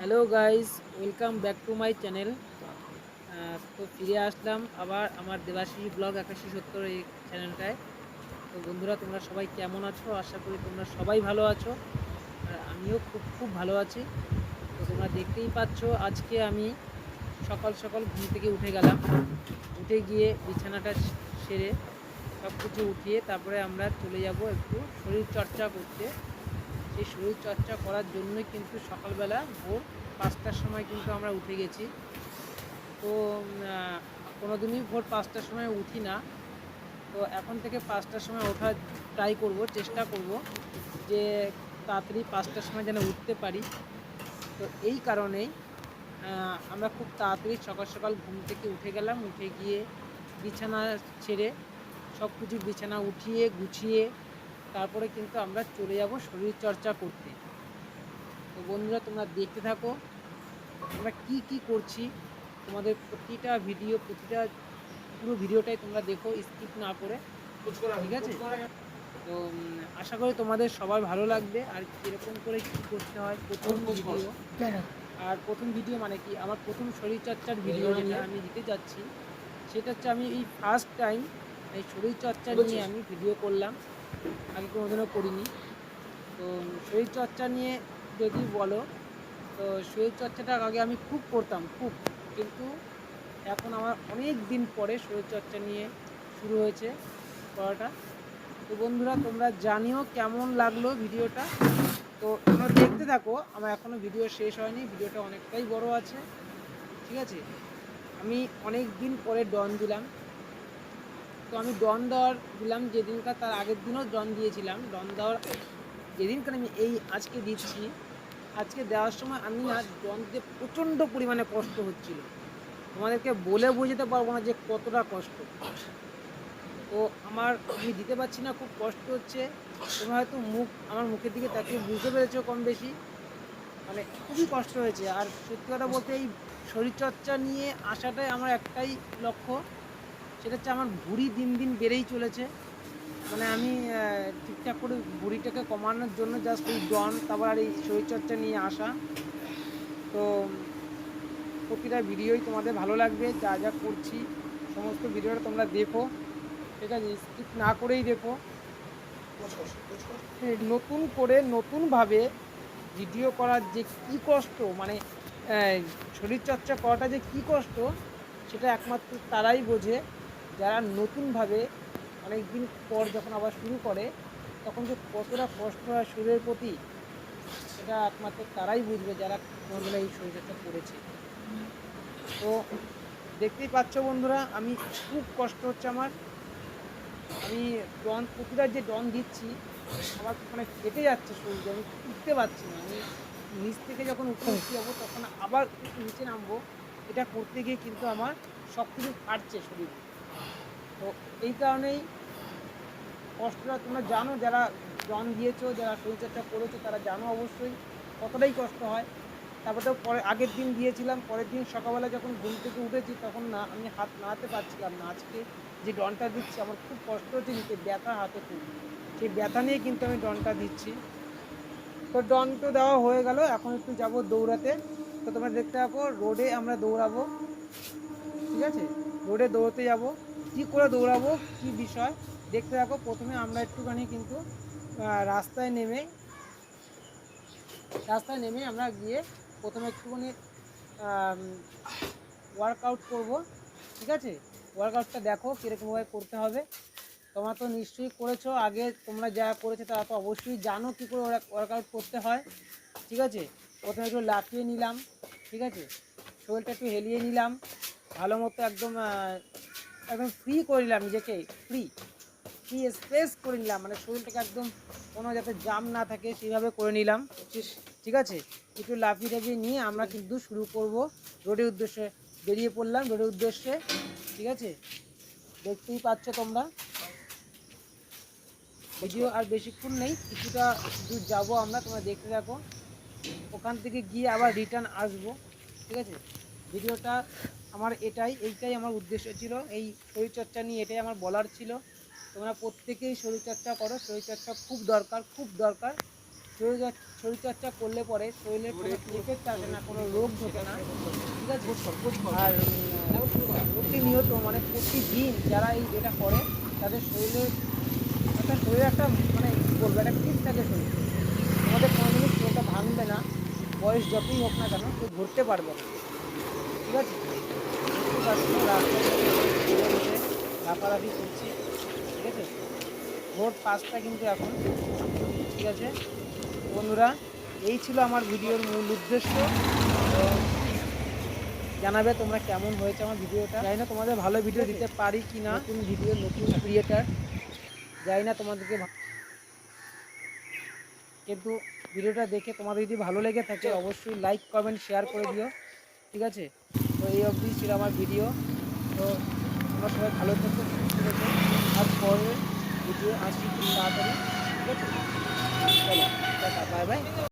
Hello guys welcome back to my channel তো ফিরে আসলাম আবার আমার দেবাশিস ব্লগ একাশি সত্তর এই চ্যানেলটায় তো বন্ধুরা, তোমরা সবাই কেমন আছো? আশা করি তোমরা সবাই ভালো আছো। আর আমিও খুব খুব ভালো আছি। তো তোমরা দেখতেই পাচ্ছ, আজকে আমি সকাল সকাল ঘুম থেকে উঠে গেলাম। উঠে গিয়ে বিছানাটা সেরে সব কিছু উঠিয়ে তারপরে আমরা চলে যাব একটু শরীর চর্চা করতে। সেই শরীরচর্চা করার জন্যই কিন্তু সকালবেলা ভোর পাঁচটার সময় কিন্তু আমরা উঠে গেছি। তো কোনো দিনই ভোর পাঁচটার সময় উঠি না। তো এখন থেকে পাঁচটার সময় ওঠার ট্রাই করব, চেষ্টা করব যে তাড়াতাড়ি পাঁচটার সময় যেন উঠতে পারি। তো এই কারণেই আমরা খুব তাড়াতাড়ি সকাল সকাল ঘুম থেকে উঠে গেলাম। উঠে গিয়ে বিছানা ছেড়ে সব কিছু বিছানা উঠিয়ে, গুছিয়ে তারপরে কিন্তু আমরা চলে যাব শরীর চর্চা করতে। তো বন্ধুরা তোমরা দেখতে থাকো আমরা কি কি করছি তোমাদের প্রতিটা ভিডিও প্রতিটা পুরো ভিডিওটাই তোমরা দেখো স্কিপ না করে। ঠিক আছে? তো আশা করি তোমাদের সবার ভালো লাগবে। আর কীরকম করে কী করতে হয় প্রথম ভিডিও আর প্রথম ভিডিও মানে কি? আমার প্রথম শরীরচর্চার ভিডিও যেটা আমি দিতে যাচ্ছি সেটা হচ্ছে আমি এই ফার্স্ট টাইম এই শরীরচর্চা নিয়ে আমি ভিডিও করলাম। আগে কোনোদিনও করিনি। তো শরীরচর্চা নিয়ে যদি বলো, তো শরীরচর্চাটা আগে আমি খুব করতাম, খুব। কিন্তু এখন আমার অনেক দিন পরে শরীরচর্চা নিয়ে শুরু হয়েছে করাটা। তো বন্ধুরা, তোমরা জানিও কেমন লাগল ভিডিওটা। তো তোমরা দেখতে থাকো, আমার এখনও ভিডিও শেষ হয়নি, ভিডিওটা অনেকটাই বড় আছে। ঠিক আছে? আমি অনেক দিন পরে ডন দিলাম। তো আমি ডন দেওয়ার দিলাম, যেদিনকার তার আগের দিনও ডন দিয়েছিলাম। ডন দেওয়ার যেদিনকার আমি এই আজকে দিচ্ছি আজকে দেওয়ার সময় আমি না ডন দিতে প্রচণ্ড পরিমাণে কষ্ট হচ্ছিল। তোমাদেরকে বলে বোঝাতে পারব না যে কতটা কষ্ট। তো আমার, আমি দিতে পারছি না, খুব কষ্ট হচ্ছে। তোমরা হয়তো মুখ, আমার মুখের দিকে তাকিয়ে বুঝতে পেরেছ কম বেশি। মানে খুবই কষ্ট হয়েছে। আর সত্যি কথা বলতে এই শরীরচর্চা নিয়ে আসাটাই আমার একটাই লক্ষ্য। সেটা হচ্ছে আমার ভুঁড়ি দিন দিন বেড়েই চলেছে। মানে আমি ঠিকঠাক করে ভুঁড়িটাকে কমানোর জন্য জাস্ট এই ডন, তারপর আর এই শরীরচর্চা নিয়ে আসা। তো, প্রতিটা ভিডিওই তোমাদের ভালো লাগবে, যা যা করছি, সমস্ত ভিডিওটা তোমরা দেখো। ঠিক আছে স্কিপ না করেই দেখো। নতুন করে নতুনভাবে ভিডিও করার যে কি কষ্ট মানে শরীরচর্চা করাটা যে কি কষ্ট, সেটা একমাত্র তারাই বোঝে। যারা নতুনভাবে অনেক দিন পর যখন আবার শুরু করে, তখন যে কতটা কষ্ট হয় শরীরের প্রতি, সেটা একমাত্র তারাই বুঝবে যারা কোনোদিনও এই শরীরটা করেছে। তো দেখতেই পাচ্ছ বন্ধুরা, আমি খুব কষ্ট হচ্ছে আমার। আমি ডন প্রতিটা যে ডন দিচ্ছি, আমার মানে ফেটে যাচ্ছে শরীরে আমি উঠতে পারছি না। আমি নিচ থেকে যখন উঠে উঠতে যাব, তখন আবার নিচে নামবো, এটা করতে গিয়ে কিন্তু আমার সব কিছু ফাটছে শরীর। এই কারণেই কষ্টটা তোমরা জানো, যারা জন দিয়েছ, যারা শরীরচর্চা করেছ, তারা জানো অবশ্যই কতটাই কষ্ট হয়। তারপর তো পরে, আগের দিন দিয়েছিলাম, পরের দিন সকালবেলা যখন ঘুম থেকে উঠেছি, তখন না, আমি হাত নাড়াতে পারছিলাম না। আজকে যে ডনটা দিচ্ছি, আমার খুব কষ্ট হচ্ছে নিতে ব্যথা হাতে খুব। সেই ব্যথা নিয়ে কিন্তু আমি ডনটা দিচ্ছি। তো ডন তো দেওয়া হয়ে গেল, এখন একটু যাব দৌড়াতে। তো তোমরা দেখতে পাবো রোডে আমরা দৌড়াবো। ঠিক আছে? রোডে দৌড়তে যাব। কি করে দৌড়াবো? কি বিষয়? দেখতে থাকো। প্রথমে আমরা একটুখানি কিন্তু রাস্তায় নেমে রাস্তায় নেমে আমরা গিয়ে প্রথমে একটুখানি ওয়ার্কআউট করব। ঠিক আছে? ওয়ার্কআউটটা দেখো কীরকমভাবে করতে হবে। তোমরা তো নিশ্চয়ই করেছ। আগে তোমরা যা করেছ তারা তো অবশ্যই জানো কী করে ওয়ার্কআউট করতে হয়। ঠিক আছে? প্রথমে একটু লাফিয়ে নিলাম। ঠিক আছে? শরীরটা একটু হেলিয়ে নিলাম। ভালো মতো একদম একদম ফ্রি করে নিলাম নিজেকে ফ্রি ফ্রি স্পেস করে নিলাম মানে শরীরটাকে একদম কোনো যাতে জাম না থাকে, সেইভাবে করে নিলাম ঠিক আছে? একটু লাফিয়ে টাফিয়ে নিয়ে আমরা কিন্তু শুরু করব। রোডের উদ্দেশ্যে বেরিয়ে পড়লাম রোডের উদ্দেশ্যে, ঠিক আছে? দেখতেই পাচ্ছ তোমরা। ভিডিও আর বেশিক্ষণ নেই, কিছুটা দূর যাব আমরা, তোমরা দেখতে থাকো। ওখান থেকে গিয়ে আবার রিটার্ন আসব, ঠিক আছে? ভিডিওটা আমার এটাই, এইটাই আমার উদ্দেশ্য ছিল। এই শরীরচর্চা নিয়ে এটাই আমার বলার ছিল। তোমরা প্রত্যেকেই শরীরচর্চা করো। শরীরচর্চা খুব দরকার খুব দরকার। শরীর শরীরচর্চা করলে পরে শরীরে কোনো এফেক্ট আসে না, কোনো রোগ ঢোকে না। ঠিক আছে? আর, প্রতিনিয়ত মানে প্রতিদিন যারা এই যেটা করে, তাদের শরীরে একটা শরীরে, একটা মানে বলব, একটা ঠিক থাকে শরীর। তোমাদের কোনোদিনই শরীরটা ভাঙবে না। বয়স যতই হোক না কেন, কেউ ধরতে পারবে না। ঠিক আছে? লাফালাফি করছি ঠিক আছে? ভোর পাঁচটা কিন্তু এখন ঠিক আছে? বন্ধুরা এই ছিল আমার ভিডিওর মূল উদ্দেশ্য। জানাবে তোমরা কেমন হয়েছে আমার ভিডিওটা। জানি না তোমাদের ভালো ভিডিও দিতে পারি কি না। নতুন ভিডিও নতুন ক্রিয়েটার জানি না তোমাদেরকে কিন্তু ভিডিওটা দেখে তোমাদের যদি ভালো লেগে থাকে অবশ্যই লাইক কমেন্ট শেয়ার করে দিও ঠিক আছে? তো এই অবধি ছিল আমার ভিডিও তো তোমরা সবাই ভালো থাকতো সুস্থ থেকো। আর পরে ভিডিও আসছি খুব তাড়াতাড়ি। ঠিক আছে? Bye bye